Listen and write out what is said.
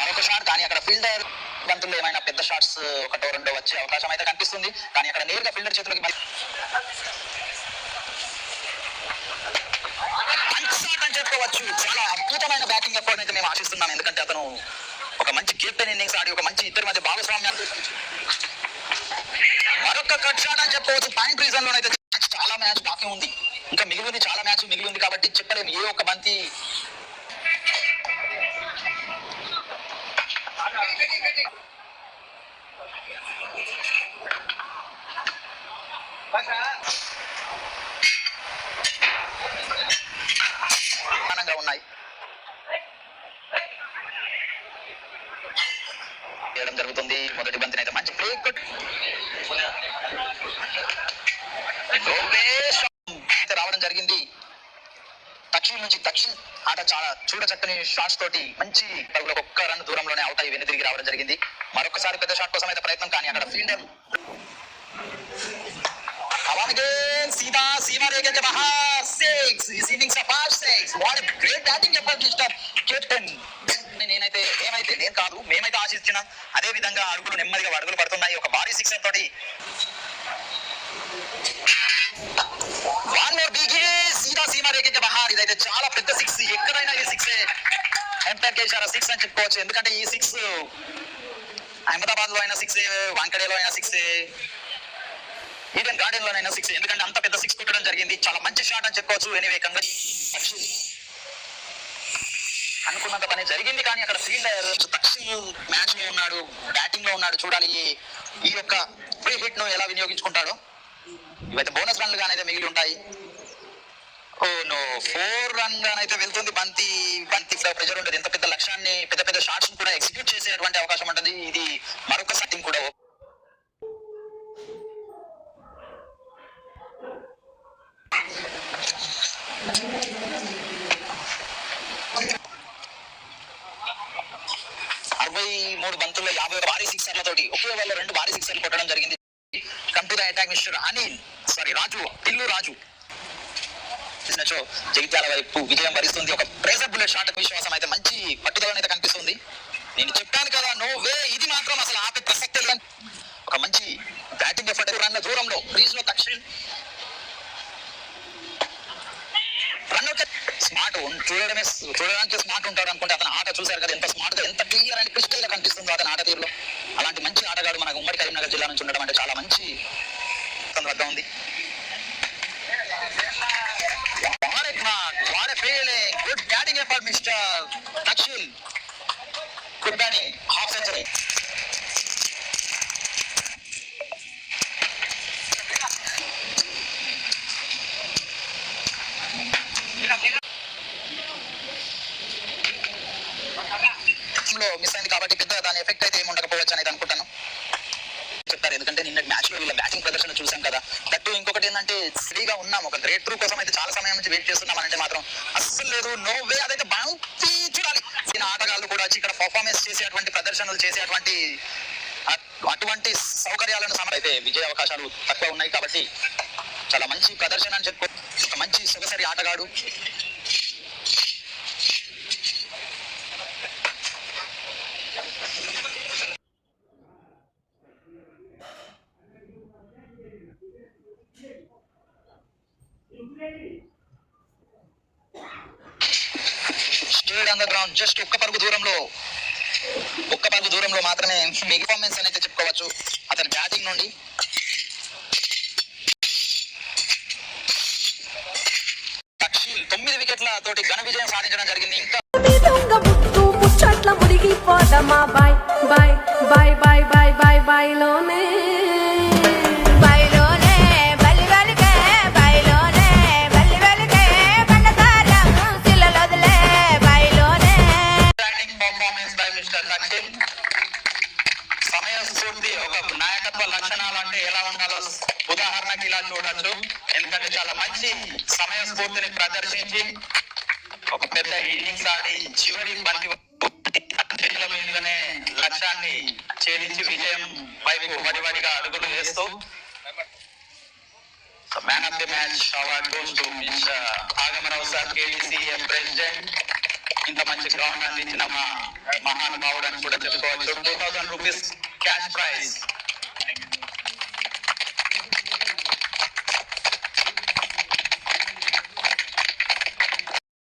మరొక కానీ అక్కడ ఫీల్డర్ బంతుల్లో ఏమైనా పెద్ద షాట్స్ ఒకటో రెండో వచ్చే అవకాశం అయితే కనిపిస్తుంది. కానీ అక్కడ నేరుగా ఫీల్డర్ చేతులకి అని చెప్పుకోవచ్చు చాలా అద్భుతమైన బ్యాటింగ్ ఎఫర్ట్ అయితే మేము ఆశిస్తున్నాం. ఎందుకంటే అతను ఒక మంచి కెప్టెన్ ఇన్నింగ్స్ ఆడి ఒక మంచి ఇద్దరి మధ్య భాగస్వామ్యం మరొక కట్ షాట్ అని చెప్పవచ్చు. పాయింట్ రీజన్ లోనైతే చాలా మ్యాచ్ బాకీ ఉంది. ఇంకా మిగిలి ఉంది చాలా మ్యాచ్ మిగిలి ఉంది కాబట్టి చెప్పలేము. ఏ ఒక్క బంతి ఉన్నాయి. చేయడం జరుగుతుంది. మొదటి బంతిని అయితే మంచి బ్రేక్ రావడం జరిగింది. దక్షిణ నుంచి దక్షిణ ఆట చాలా చూడచక్కని షాట్స్ తోటి మంచి ఒక్క రన్ దూరంలోనే అవుట్ అయ్యి వెనుదిరిగి రావడం జరిగింది. మరొకసారి పెద్ద షాట్ కోసం అయితే ప్రయత్నం కానీ అక్కడ ఫీల్డర్ సీతా సీదా సీమా రేఖ మహా six innings of fast six what great batting effort sister captain నేనైతే ఏమైతే నేను కాదు మేమైతే ఆశిస్తున్నాం. అదే విధంగా అడుగులు నెమ్మదిగా అడుగులు పడుతున్నాయి. ఒక భారీ సిక్సర్ తోటి. వన్ మోర్ బిగ్ సీతా సీమా రేఖ బహార్ ఇదైతే చాలా పెద్ద సిక్స్ ఎక్కడైనా ఈ సిక్స్ ఎంటర్ కేసారా సిక్స్ అని చెప్పుకోవచ్చు. ఎందుకంటే ఈ సిక్స్ అహ్మదాబాద్లో అయినా సిక్స్ వాంకడేలో అయినా సిక్స్ ఈవెన్ గార్డెన్ లోనైనా సిక్స్ ఎందుకంటే అంత పెద్ద సిక్స్ కొట్టడం జరిగింది. చాలా మంచి షాట్ అని చెప్పుకోవచ్చు. ఎనివే కంగా అనుకున్నంత పని జరిగింది. కానీ అక్కడ ఫీల్డర్ తక్షణ మ్యాచ్లో ఉన్నాడు బ్యాటింగ్లో ఉన్నాడు. చూడాలి ఈ- యొక్క ఫ్రీ హిట్ను ఎలా వినియోగించుకుంటాడో. ఇవైతే బోనస్ రన్లు గానైతే మిగిలి ఉంటాయి. ఫోర్ రన్ అయితే వెళ్తుంది. బంతి బంతి ప్రెజర్ ఉంటుంది ఎంత పెద్ద లక్ష్యాన్ని పెద్ద పెద్ద షాట్స్ కూడా ఎగ్జిక్యూట్ చేసేటువంటి అవకాశం ఉంటుంది. ఇది మరొక సెట్టింగ్ కూడా అరవై మూడు బంతుల్లో యాభై భారీ సిక్సర్లతోటి ఒకే ఓవర్లో రెండు భారీ సిక్సర్లు కొట్టడం జరిగింది. Computer attack mister Anil sorry Raju పిల్లు రాజు. చూసినచో జగిత్యాల వైపు విజయం భరిస్తుంది. ఒక ప్రేజర్ బుల్లెట్ షాట్ విశ్వాసం అయితే మంచి పట్టుదల అయితే కనిపిస్తుంది. నేను చెప్పాను కదా నో వే ఇది మాత్రం అసలు ఆపే ప్రసక్తే లేదు. ఒక మంచి బ్యాటింగ్ ఎఫర్ట్ రన్ దూరంలో క్రీజ్లో తక్షణ రన్ స్మార్ట్ చూడడమే చూడడానికి స్మార్ట్ ఉంటాడు అనుకుంటే అతను ఆట చూశారు కదా ఎంత స్మార్ట్గా ఎంత క్లియర్ అండ్ క్రిస్టల్గా కనిపిస్తుందో అతని ఆట తీరులో. అలాంటి మంచి ఆటగాడు మనకు ఉమ్మడి కరీంనగర్ జిల్లా నుంచి ఉండడం అంటే చాలా మంచి సందర్భంగా ఉంది వాట్ ఫీలింగ్ కీపర్ మిస్టర్ దక్షిల్ గుడ్ బ్యాటింగ్ హాఫ్ సెంచరీ లో మిస్ అయింది కాబట్టి పెద్ద దాని ఎఫెక్ట్ అయితే ఏమి ఉండకపోవచ్చు అనేది అనుకుంటాను. చెప్తారు ఎందుకంటే నిన్న మ్యాచ్లో వీళ్ళ బ్యాటింగ్ ప్రదర్శన చూసాం కదా. ఇంకొకటి ఏంటంటే ఫ్రీగా ఉన్నాం. ఒక గ్రేట్ త్రూ కోసం అయితే చాలా సమయం నుంచి వెయిట్ చేస్తున్నాం అంటే మాత్రం అస్సలు లేదు. నో వే అదైతే బాగుంది చూడాలి. ఈయన ఆటగాళ్ళు కూడా వచ్చి ఇక్కడ పర్ఫార్మెన్స్ చేసేటువంటి ప్రదర్శనలు చేసేటువంటి అటువంటి సౌకర్యాలను సమ అయితే విజయ అవకాశాలు తక్కువ ఉన్నాయి కాబట్టి చాలా మంచి ప్రదర్శన అని చెప్పుకో మంచి సొగసరి ఆటగాడు. Stayed on the ground just ఒక్క పరుగు దూరంలో ఒక్క పరుగు దూరంలో మాత్రమే మీ పర్ఫార్మెన్స్ అని అయితే చెప్పుకోవచ్చు. అతని బ్యాటింగ్ నుండి. తొమ్మిది వికెట్ల తోటి ఘన విజయం సాధించడం జరిగింది. ఇంకా ఉంది. ఒక నాయకత్వ లక్షణాలు అంటే ఎలా ఉండాలో ఉదాహరణకి ఇలా చూడొచ్చు. ఎందుకంటే చాలా మంచి సమయ స్ఫూర్తిని ప్రదర్శించి ఒక పెద్ద ఇన్నింగ్స్ ఆడి చివరి బంతి చేతుల మీదుగానే లక్ష్యాన్ని ఛేదించి విజయం వైపు వడివడిగా అడుగులు వేస్తూ man of the match award goes to mister Agamarao sir KDCM president. ఇంత మంచి గ్రౌండ్ అందించిన మా మహానుభావుడు అని కూడా చెప్పుకోవచ్చు. Two thousand rupees cash prize.